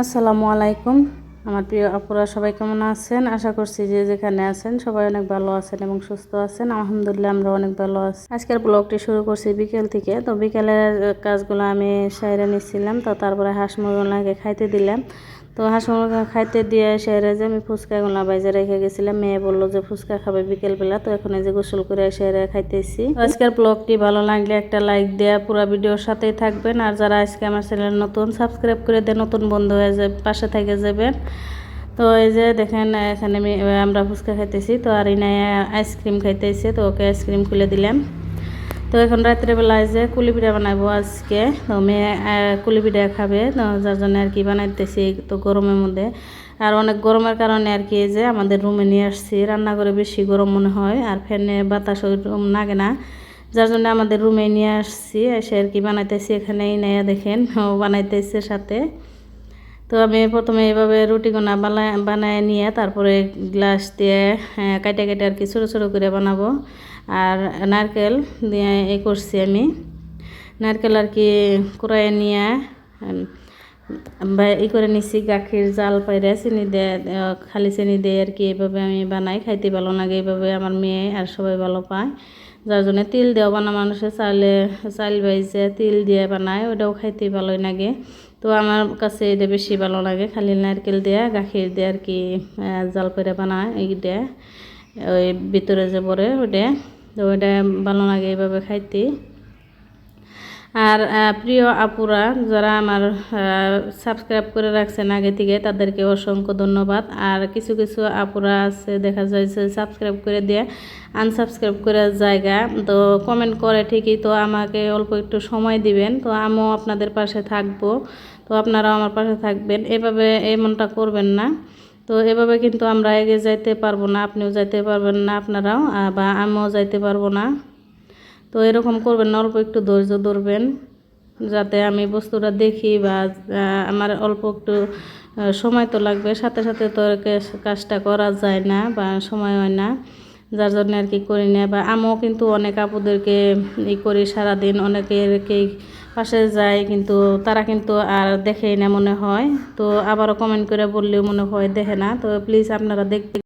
আসসালামু আলাইকুম। আমার প্রিয় আপুরা, সবাই কেমন আছেন? আশা করছি যে যেখানে আছেন সবাই অনেক ভালো আছেন এবং সুস্থ আছেন। আলহামদুলিল্লাহ, আমরা অনেক ভালো আছি। আজকের ব্লগটি শুরু করছি বিকেল থেকে। তো বিকেলের কাজগুলো আমি সাইরে নিচ্ছিলাম তো তারপরে হাঁস মুরগুলাকে খাইতে দিলাম। তো হাঁস মুরগা খাইতে দিয়ে সাইরে যে আমি ফুচকাগুলো বাইজে রেখে গেছিলাম, মেয়ে বলল যে ফুচকা খাবে বিকেলবেলা, তো এখন এই যে গোসল করে সাইরে খাইতেছি। আজকের ব্লগটি ভালো লাগলে একটা লাইক দেওয়া পুরো ভিডিওর সাথেই থাকবেন, আর যারা আজকে আমার চ্যানেল নতুন, সাবস্ক্রাইব করে দেয় নতুন বন্ধু হয়ে যাবে, পাশে থেকে যাবেন। তো এই যে দেখেন, এখানে আমি, আমরা ফুচকা খাইতেছি, তো আর ইনায় আইসক্রিম খাইতেছে, তো ওকে আইসক্রিম খুলে দিলাম। তো এখন রাত্রেবেলায় যে কুলি পিঠা বানাবো আজকে। তো মেয়ে কুলি পিঠা খাবে, তো যার জন্য আর কি বানাইতেছি তো গরমের মধ্যে। আর অনেক গরমের কারণে আর কি যে আমাদের রুমে নিয়ে আসছি রান্না করে বেশি গরম মনে হয়, আর ফ্যানে বাতাস রুম লাগে না। যার জন্য আমাদের রুমে নিয়ে আসছি, এসে আর কি বানাইতেছি এখানেই, নেয়া দেখেন বানাইতেছে সাথে। তো আমি প্রথমে এইভাবে রুটিগুনা বানায় বানায় নিয়ে তারপরে গ্লাস দিয়ে কাটে কেটে আর কি ছোটো ছোটো করে বানাবো। আর নারকেল দিয়ে এ করছি আমি। নারকেল আর কি কুড়াইয়ে নিয়ে ই করে নিছি, গাখির, জাল পাইরে চিনি দিয়ে খালি চিনি দিয়ে আর কি এইভাবে আমি বানাই, খাইতে ভালো লাগে এইভাবে আমার মেয়ে আর সবাই ভালো পায়। যার জন্য তিল দেওয়া বানা মানুষে চালে চাল বাইছে তিল দিয়ে বানায় ওটাও খাইতে ভালোই লাগে। তো আমার কাছে এটা বেশি ভালো লাগে, খালি নারকেল দেয়া, গাখির দিয়ে আর কি জাল করে বানায় এই দিয়ে, ওই ভিতরে যে পরে ওটা তো ওইটা ভালো লাগে এইভাবে খাইতে। আর প্রিয় আপুরা, যারা আমার সাবস্ক্রাইব করে রাখছেন আগে থেকে, তাদেরকে অসংখ্য ধন্যবাদ। আর কিছু কিছু আপুরা আছে, দেখা যায় যে সাবস্ক্রাইব করে দিয়ে আনসাবস্ক্রাইব করে জায়গা। তো কমেন্ট করে ঠিকই, তো আমাকে অল্প একটু সময় দিবেন। তো আমিও আপনাদের পাশে থাকব। তো আপনারাও আমার পাশে থাকবেন। এভাবে এমনটা করবেন না। তো এভাবে কিন্তু আমরা এগিয়ে যাইতে পারব না, আপনিও যাইতে পারবেন না, আপনারাও বা আমিও যাইতে পারব না। তো এরকম করবেন না, অল্প একটু ধৈর্য ধরবেন, যাতে আমি বস্তুটা দেখি বা আমার অল্প একটু সময় তো লাগবে। সাথে সাথে তো কাজটা করা যায় না বা সময় হয় না, যার জন্য আর কি করি না। বা আমিও কিন্তু অনেক আপুদেরকে ই করি সারাদিন অনেকেরকেই পাশে যায় কিন্তু তারা কিন্তু আর দেখেই না মনে হয়। তো আবারও কমেন্ট করে বললেও মনে হয় দেখে না। তো প্লিজ আপনারা দেখতে